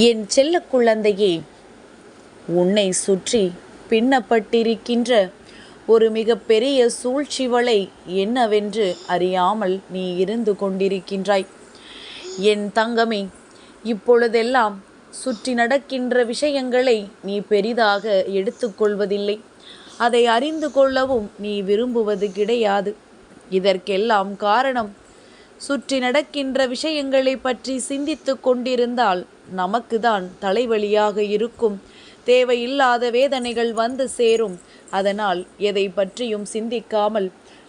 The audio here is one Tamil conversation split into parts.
என் செல்ல குழந்தையே உன்னை சுற்றி பின்னப்பட்டிருக்கின்ற ஒரு மிகப்பெரிய சூழ்ச்சி வலை என்னவென்று அறியாமல் நீ இருந்து கொண்டிருக்கின்றாய். என் தங்கமே இப்பொழுதெல்லாம் சுற்றி நடக்கின்ற விஷயங்களை நீ பெரிதாக எடுத்துக்கொள்வதில்லை அதை அறிந்து கொள்ளவும் நீ விரும்புவது கிடையாது. இதற்கெல்லாம் காரணம் சுற்றி நடக்கின்ற விஷயங்களை பற்றி சிந்தித்து கொண்டிருந்தால் நமக்கு தான் தலைவலியாக இருக்கும். தேவையில்லாத வேதனைகள் வந்து சேரும். அதனால் எதை பற்றியும் சிந்திக்காமல்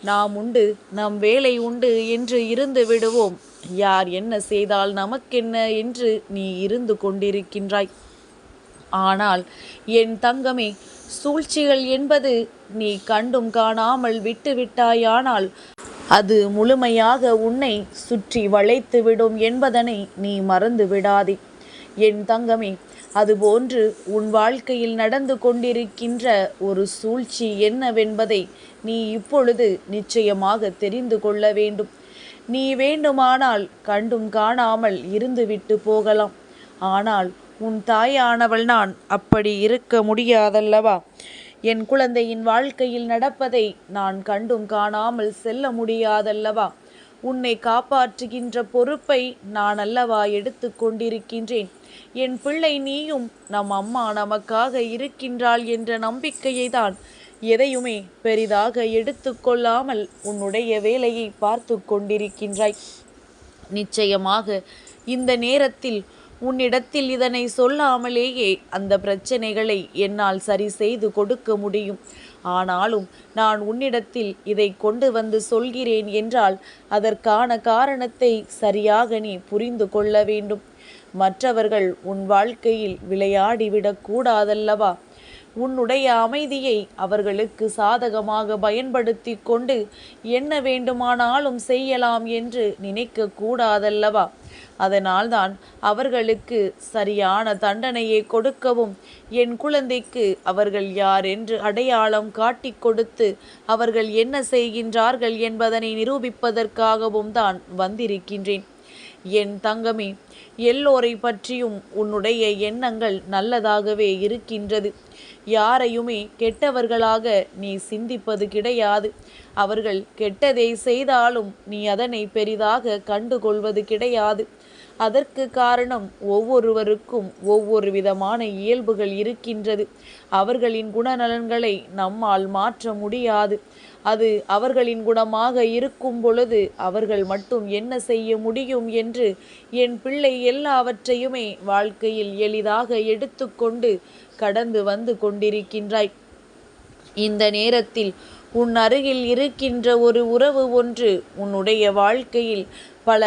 நாம் உண்டு நம் வேலை உண்டு என்று இருந்து விடுவோம். யார் என்ன செய்தால் நமக்கென்ன என்று நீ இருந்து கொண்டிருக்கின்றாய். ஆனால் என் தங்கமே சூழ்ச்சிகள் என்பது நீ கண்டும் காணாமல் விட்டுவிட்டாயானால் அது முழுமையாக உன்னை சுற்றி வளைத்துவிடும் என்பதனை நீ மறந்து விடாதே. என் தங்கமே அதுபோன்று உன் வாழ்க்கையில் நடந்து கொண்டிருக்கின்ற ஒரு சூழ்ச்சி என்னவென்பதை நீ இப்பொழுது நிச்சயமாக தெரிந்து கொள்ள வேண்டும். நீ வேண்டுமானால் கண்டும் காணாமல் இருந்துவிட்டு போகலாம். ஆனால் உன் தாயானவள் நான் அப்படி இருக்க முடியாதல்லவா? என் குழந்தையின் வாழ்க்கையில் நடப்பதை நான் கண்டும் காணாமல் செல்ல முடியாதல்லவா? உன்னை காப்பாற்றுகின்ற பொறுப்பை நான் அல்லவா எடுத்து கொண்டிருக்கின்றேன். என் பிள்ளை நீயும் நம் அம்மா நமக்காக இருக்கின்றாள் என்ற நம்பிக்கையை தான் எதையுமே பெரிதாக எடுத்துக்கொள்ளாமல் உன்னுடைய வேலையை பார்த்து கொண்டிருக்கின்றாய். நிச்சயமாக இந்த நேரத்தில் உன்னிடத்தில் இதனை சொல்லாமலேயே அந்த பிரச்சனைகளை என்னால் சரி செய்து கொடுக்க முடியும். ஆனாலும் நான் உன்னிடத்தில் இதை கொண்டு வந்து சொல்கிறேன் என்றால் அதற்கான காரணத்தை சரியாக நீ புரிந்து கொள்ள வேண்டும். மற்றவர்கள் உன் வாழ்க்கையில் விளையாடிவிடக் கூடாதல்லவா? உன்னுடைய அமைதியை அவர்களுக்கு சாதகமாக பயன்படுத்தி கொண்டு என்ன வேண்டுமானாலும் செய்யலாம் என்று நினைக்க கூடாதல்லவா? அதனால்தான் அவர்களுக்கு சரியான தண்டனையை கொடுக்கவும் என் குழந்தைக்கு அவர்கள் யார் என்று அடையாளம் காட்டிக் கொடுத்து அவர்கள் என்ன செய்கின்றார்கள் என்பதனை நிரூபிப்பதற்காகவும் தான் வந்திருக்கின்றேன். என் தங்கமே எல்லோரை பற்றியும் உன்னுடைய எண்ணங்கள் நல்லதாகவே இருக்கின்றது. யாரையுமே கெட்டவர்களாக நீ சிந்திப்பது கிடையாது. அவர்கள் கெட்டதை செய்தாலும் நீ அதனை பெரிதாக கண்டுகொள்வது கிடையாது. அதற்கு காரணம் ஒவ்வொருவருக்கும் ஒவ்வொரு விதமான இயல்புகள் இருக்கின்றது. அவர்களின் குணநலன்களை நம்மால் மாற்ற முடியாது. அது அவர்களின் குணமாக இருக்கும் பொழுது அவர்கள் மட்டும் என்ன செய்ய முடியும் என்று என் பிள்ளை எல்லாவற்றையுமே வாழ்க்கையில் எளிதாக எடுத்துக்கொண்டு கடந்து வந்து கொண்டிருக்கின்றாய். இந்த நேரத்தில் உன் அருகில் இருக்கின்ற ஒரு உறவு ஒன்று உன்னுடைய வாழ்க்கையில் பல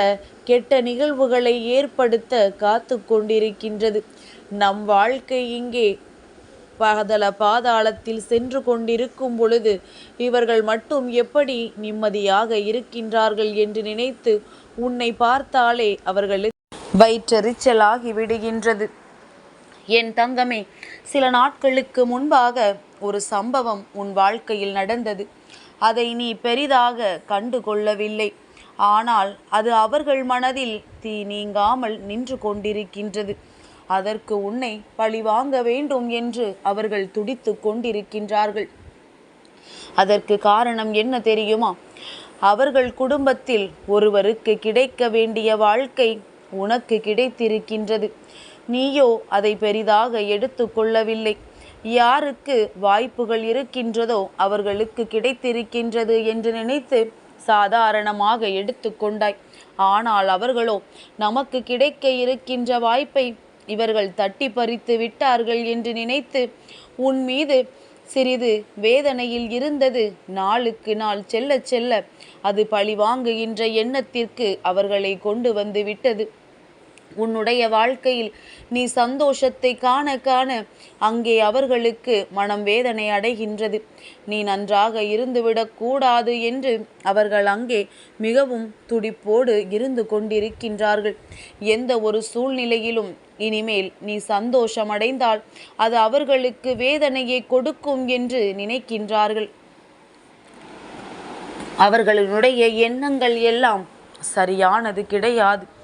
கெட்ட நிகழ்வுகளை ஏற்படுத்த காத்து கொண்டிருக்கின்றது. நம் வாழ்க்கை இங்கே பாதள பாதாளத்தில் சென்று கொண்டிருக்கும் பொழுது இவர்கள் மட்டும் எப்படி நிம்மதியாக இருக்கின்றார்கள் என்று நினைத்து உன்னை பார்த்தாலே அவர்களுக்கு வயிற்றெரிச்சலாகி விடுகின்றது. என் தங்கமே சில நாட்களுக்கு முன்பாக ஒரு சம்பவம் உன் வாழ்க்கையில் நடந்தது. அதை நீ பெரிதாக கண்டு கொள்ளவில்லை. ஆனால் அது அவர்கள் மனதில் தீ நீங்காமல் நின்று கொண்டிருக்கின்றது. அதற்கு உன்னை பழி வாங்க வேண்டும் என்று அவர்கள் துடித்து கொண்டிருக்கின்றார்கள். அதற்கு காரணம் என்ன தெரியுமா? அவர்கள் குடும்பத்தில் ஒருவருக்கு கிடைக்க வேண்டிய வாழ்க்கை உனக்கு கிடைத்திருக்கின்றது. நீயோ அதை பெரிதாக எடுத்து கொள்ளவில்லை. யாருக்கு வாய்ப்புகள் இருக்கின்றதோ அவர்களுக்கு கிடைத்திருக்கின்றது என்று நினைத்து சாதாரணமாக எடுத்துக்கொண்டாய் ஆனால் அவர்களோ நமக்கு கிடைக்க இருக்கின்ற வாய்ப்பை இவர்கள் தட்டி பறித்து விட்டார்கள் என்று நினைத்து உன் மீது சிறிது வேதனையில் இருந்தது நாளுக்கு நாள் செல்ல செல்ல அது பழி வாங்குகின்ற எண்ணத்திற்கு அவர்களை கொண்டு வந்து விட்டது. உன்னுடைய வாழ்க்கையில் நீ சந்தோஷத்தை காண காண அங்கே அவர்களுக்கு மனம் வேதனை அடைகின்றது. நீ நன்றாக இருந்துவிடக் கூடாது என்று அவர்கள் அங்கே மிகவும் துடிப்போடு இருந்து கொண்டிருக்கின்றார்கள். எந்த ஒரு சூழ்நிலையிலும் இனிமேல் நீ சந்தோஷம் அடைந்தால் அது அவர்களுக்கு வேதனையை கொடுக்கும் என்று நினைக்கின்றார்கள். அவர்களுடைய எண்ணங்கள் எல்லாம் சரியானது கிடையாது.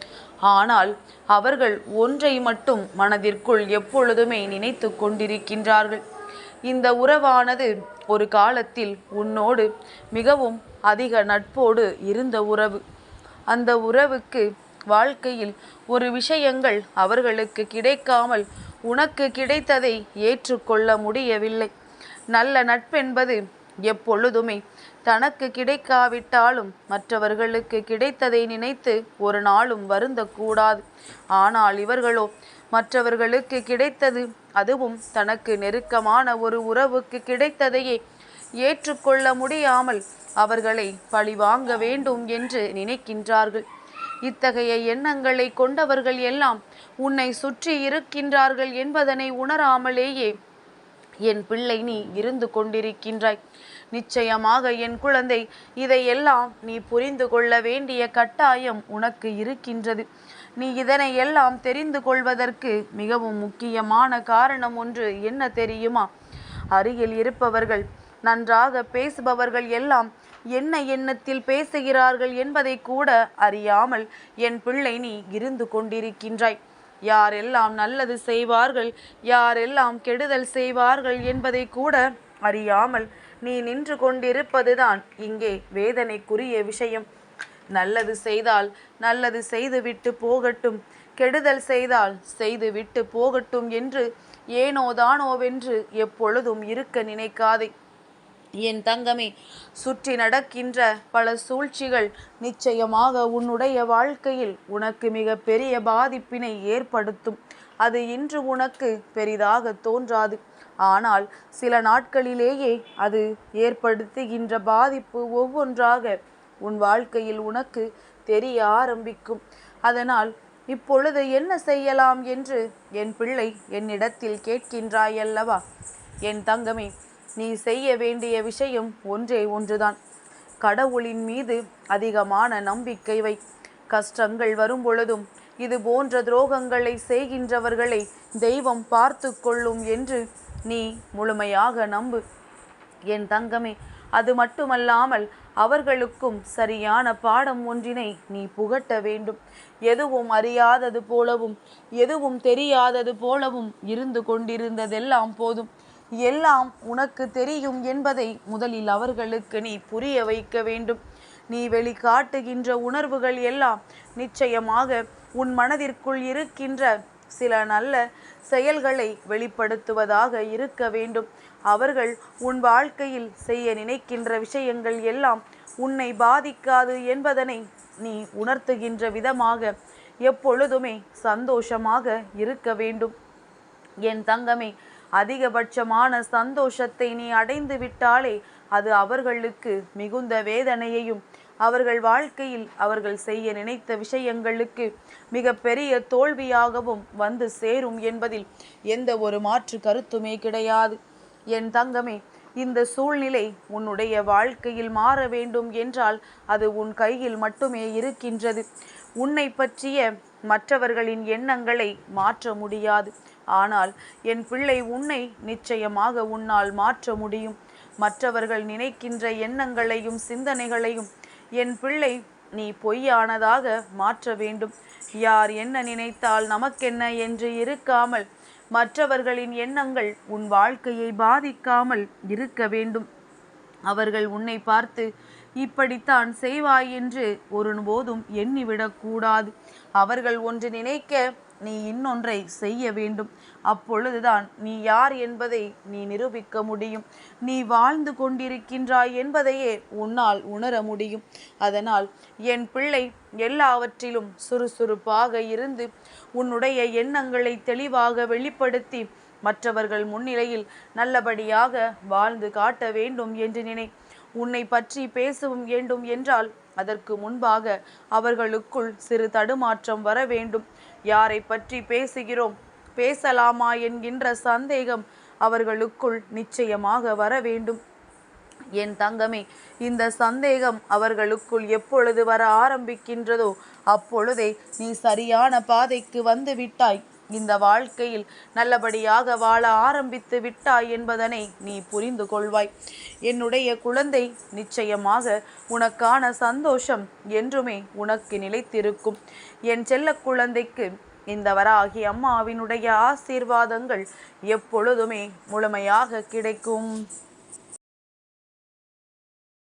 ஆனால் அவர்கள் ஒன்றை மட்டும் மனதிற்குள் எப்பொழுதுமே நினைத்து கொண்டிருக்கின்றார்கள். இந்த உறவானது ஒரு காலத்தில் உன்னோடு மிகவும் அதிக நட்போடு இருந்த உறவு. அந்த உறவுக்கு வாழ்க்கையில் ஒரு விஷயங்கள் அவர்களுக்கு கிடைக்காமல் உனக்கு கிடைத்ததை ஏற்றுக்கொள்ள முடியவில்லை. நல்ல நட்பென்பது எப்பொழுதுமே தனக்கு கிடைக்காவிட்டாலும் மற்றவர்களுக்கு கிடைத்ததை நினைத்து ஒரு நாளும் வருந்தக்கூடாது. ஆனால் இவர்களோ மற்றவர்களுக்கு கிடைத்தது அதுவும் தனக்கு நெருக்கமான ஒரு உறவுக்கு கிடைத்ததையே ஏற்றுக்கொள்ள முடியாமல் அவர்களை பழிவாங்க வேண்டும் என்று நினைக்கின்றார்கள். இத்தகைய எண்ணங்களை கொண்டவர்கள் எல்லாம் உன்னை சுற்றி இருக்கின்றார்கள் என்பதனை உணராமலேயே என் பிள்ளை நீ இருந்து கொண்டிருக்கின்றாய். நிச்சயமாக என் குழந்தை இதையெல்லாம் நீ புரிந்து கொள்ள வேண்டிய கட்டாயம் உனக்கு இருக்கின்றது. நீ இதனை எல்லாம் தெரிந்து கொள்வதற்கு மிகவும் முக்கியமான காரணம் ஒன்று என்ன தெரியுமா? அருகில் இருப்பவர்கள் நன்றாக பேசுபவர்கள் எல்லாம் என்ன எண்ணத்தில் பேசுகிறார்கள் என்பதை கூட அறியாமல் என் பிள்ளை நீ இருந்து கொண்டிருக்கின்றாய். யாரெல்லாம் நல்லது செய்வார்கள் யாரெல்லாம் கெடுதல் செய்வார்கள் என்பதை கூட அறியாமல் நீ நின்று கொண்டிருப்பதுதான். இங்கே வேதனைக்குரிய விஷயம். நல்லது செய்தால் நல்லது செய்துவிட்டு போகட்டும். கெடுதல் செய்தால் செய்துவிட்டு போகட்டும் என்று ஏனோ தானோவென்று எப்பொழுதும் இருக்க நினைக்காதே. என் தங்கமே சுற்றி நடக்கின்ற பல சூழ்ச்சிகள் நிச்சயமாக உன்னுடைய வாழ்க்கையில் உனக்கு மிக பெரிய பாதிப்பினை ஏற்படுத்தும். அது இன்று உனக்கு பெரிதாக தோன்றாது. ஆனால் சில நாட்களிலேயே அது ஏற்படுத்துகின்ற பாதிப்பு ஒவ்வொன்றாக உன் வாழ்க்கையில் உனக்கு தெரிய ஆரம்பிக்கும். அதனால் இப்பொழுது என்ன செய்யலாம் என்று என் பிள்ளை என்னிடத்தில் கேட்கின்றாயல்லவா என் தங்கமே நீ செய்ய வேண்டிய விஷயம் ஒன்றே ஒன்றுதான். கடவுளின் மீது அதிகமான நம்பிக்கை வை. கஷ்டங்கள் வரும் பொழுதும் இது போன்ற துரோகங்களை செய்கின்றவர்களை தெய்வம் பார்த்து கொள்ளும் என்று நீ முழுமையாக நம்பு. என் தங்கமே அது மட்டுமல்லாமல் அவர்களுக்கும் சரியான பாடம் ஒன்றினை நீ புகட்ட வேண்டும். எதுவும் அறியாதது போலவும் எதுவும் தெரியாதது போலவும் இருந்து கொண்டிருந்ததெல்லாம் போதும். எல்லாம் உனக்கு தெரியும் என்பதை முதலில் அவர்களுக்கு நீ புரிய வைக்க வேண்டும். நீ வெளிக்காட்டுகின்ற உணர்வுகள் எல்லாம் நிச்சயமாக உன் மனதிற்குள் இருக்கின்ற சில நல்ல செயல்களை வெளிப்படுத்துவதாக இருக்க வேண்டும். அவர்கள் உன் வாழ்க்கையில் செய்ய நினைக்கின்ற விஷயங்கள் எல்லாம் உன்னை பாதிக்காது என்பதனை நீ உணர்த்துகின்ற விதமாக எப்பொழுதுமே சந்தோஷமாக இருக்க வேண்டும். என் தங்கமே அதிகபட்சமான சந்தோஷத்தை நீ அடைந்து விட்டாலே அது அவர்களுக்கு மிகுந்த வேதனையையும் அவர்கள் வாழ்க்கையில் அவர்கள் செய்ய நினைத்த விஷயங்களுக்கு மிக பெரிய தோல்வியாகவும் வந்து சேரும் என்பதில் எந்த ஒரு மாற்று கருத்துமே கிடையாது. என் தங்கமே இந்த சூழ்நிலை உன்னுடைய வாழ்க்கையில் மாற வேண்டும் என்றால் அது உன் கையில் மட்டுமே இருக்கின்றது. உன்னை பற்றிய மற்றவர்களின் எண்ணங்களை மாற்ற முடியாது. ஆனால் என் பிள்ளை உன்னை நிச்சயமாக உன்னால் மாற்ற முடியும். மற்றவர்கள் நினைக்கின்ற எண்ணங்களையும் சிந்தனைகளையும் என் பிள்ளை நீ பொய்யானதாக மாற்ற வேண்டும். யார் என்ன நினைத்தால் நமக்கென்ன என்று இருக்காமல் மற்றவர்களின் எண்ணங்கள் உன் வாழ்க்கையை பாதிக்காமல் இருக்க வேண்டும். அவர்கள் உன்னை பார்த்து இப்படித்தான் செய்வாய் என்று ஒருபோதும் எண்ணிவிடக்கூடாது. அவர்கள் ஒன்று நினைக்க நீ இன்னொன்றை செய்ய வேண்டும். அப்பொழுதுதான் நீ யார் என்பதை நீ நிரூபிக்க முடியும். நீ வாழ்ந்து கொண்டிருக்கின்றாய் என்பதையே உன்னால் உணர முடியும். அதனால் என் பிள்ளை எல்லாவற்றிலும் சுறுசுறுப்பாக இருந்து உன்னுடைய எண்ணங்களை தெளிவாக வெளிப்படுத்தி மற்றவர்கள் முன்னிலையில் நல்லபடியாக வாழ்ந்து காட்ட வேண்டும் என்று நினை. உன்னை பற்றி பேசவும் வேண்டும் என்றால் அதற்கு முன்பாக அவர்களுக்குள் சிறு தடுமாற்றம் வர வேண்டும். யாரை பற்றி பேசுகிறோம்? பேசலாமா என்கின்ற சந்தேகம் அவர்களுக்குள் நிச்சயமாக வர வேண்டும். என் தங்கமே இந்த சந்தேகம் அவர்களுக்குள் எப்பொழுது வர ஆரம்பிக்கின்றதோ அப்பொழுதே நீ சரியான பாதைக்கு வந்து விட்டாய். இந்த வாழ்க்கையில் நல்லபடியாக வாழ ஆரம்பித்து விட்டாய் என்பதனை நீ புரிந்து கொள்வாய். என்னுடைய குழந்தை நிச்சயமாக உனக்கான சந்தோஷம் என்றுமே உனக்கு நிலைத்திருக்கும். என் செல்ல குழந்தைக்கு இந்த வராகி அம்மாவினுடைய ஆசீர்வாதங்கள் எப்பொழுதுமே முழுமையாக கிடைக்கும்.